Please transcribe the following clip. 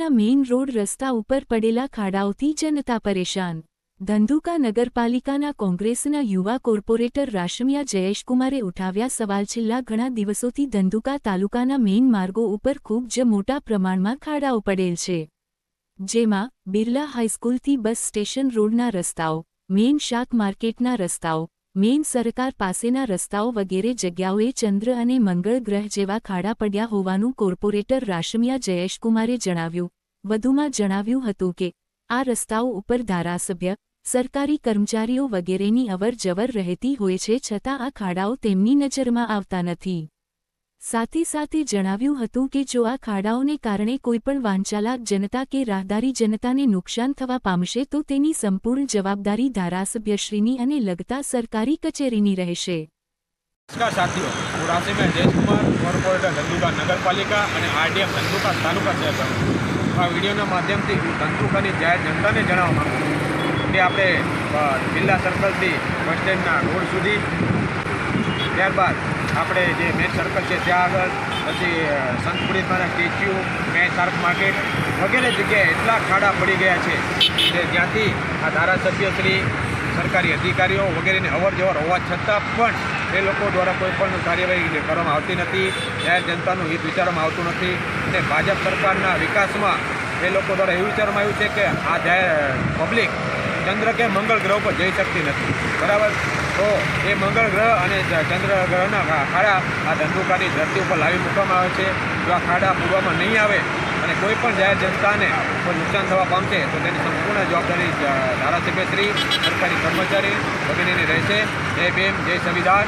તાલુકાના main road રસ્તા ઉપર પડેલા ખાડાઓથી જનતા પરેશાન. ધંધુકા નગરપાલિકાના કોંગ્રેસના યુવા કોર્પોરેટર રાશમિયા જયેશકુમારે ઉઠાવ્યા સવાલ છેલ્લા ઘણા દિવસોથી ધંધુકા તાલુકાના મેઇન માર્ગો ઉપર ખૂબ જ મોટા પ્રમાણમાં ખાડાઓ પડેલ છે. જેમાં બિરલા હાઈસ્કૂલથી બસ સ્ટેશન રોડના રસ્તાઓ, મેઇન શાક માર્કેટના રસ્તાઓ મેઇન સરકાર પાસેના રસ્તાઓ વગેરે જગ્યાઓએ ચંદ્ર અને મંગળ ગ્રહ જેવા ખાડા પડ્યા હોવાનું કોર્પોરેટર રાશમિયા જયેશકુમારે જણાવ્યું. વધુમાં જણાવ્યું હતું કે, આ રસ્તાઓ ઉપર ધારાસભ્ય, સરકારી કર્મચારીઓ વગેરેની અવર જવર રહેતી હોય છે છતાં આ ખાડાઓ તેમની નજરમાં આવતા નથી. સાથે સાથે જણાવ્યું હતું કે જો આ ખાડાઓને કારણે કોઈપણ વાંચાલાક જનતા કે રાહદારી જનતાને નુકસાન થવા પામશે તો તેની સંપૂર્ણ જવાબદારી ધારાસભ્યશ્રીની અને લગતા સરકારી કચેરીની રહેશે. નમસ્કાર સાથીઓ, હું રાશિભાઈ જયકુમાર, કોર્પોરેટર ધંધુકા નગરપાલિકા અને આરડીએમ ધંધુકા તાલુકા સાહેબ આ વિડીયોના માધ્યમથી હું ધંધુકાની જાહેર જનતાને જણાવવા માગું છું કે આપણે જિલ્લા સર્કલથી બસ સ્ટેન્ડના રોડ સુધી, ત્યારબાદ આપણે જે મેન સર્કલ છે, ત્યાં આગળ પછી સંતપુરી દ્વારા સ્ટેચ્યુ મેન શાર્ક માર્કેટ વગેરે જગ્યાએ એટલા ખાડા પડી ગયા છે કે જ્યાંથી આ ધારાસભ્યશ્રી સરકારી અધિકારીઓ વગેરેની અવર જવર હોવા છતાં પણ એ લોકો દ્વારા કોઈ પણ કાર્યવાહી કરવામાં આવતી નથી. જાહેર જનતાનું હિત વિચારવામાં આવતું નથી અને ભાજપ સરકારના વિકાસમાં એ લોકો દ્વારા એવું વિચારવામાં આવ્યું છે કે આ જાહેર પબ્લિક ચંદ્ર કે મંગળ ગ્રહ પર જઈ શકતી નથી. બરાબર? તો એ મંગળ ગ્રહ અને ચંદ્ર ગ્રહના ખાડા આ ધંધુકાની ધરતી ઉપર લાવી મૂકવામાં આવે છે. જો આ ખાડા પૂરવામાં નહીં આવે અને કોઈ પણ જાહેર જનતાને કોઈ નુકસાન થવા પામશે, તો તેની સંપૂર્ણ જવાબદારી ધારાસભ્યશ્રી સરકારી કર્મચારી વગેરેની રહેશે. જય ભીમ, જય સંવિધાન.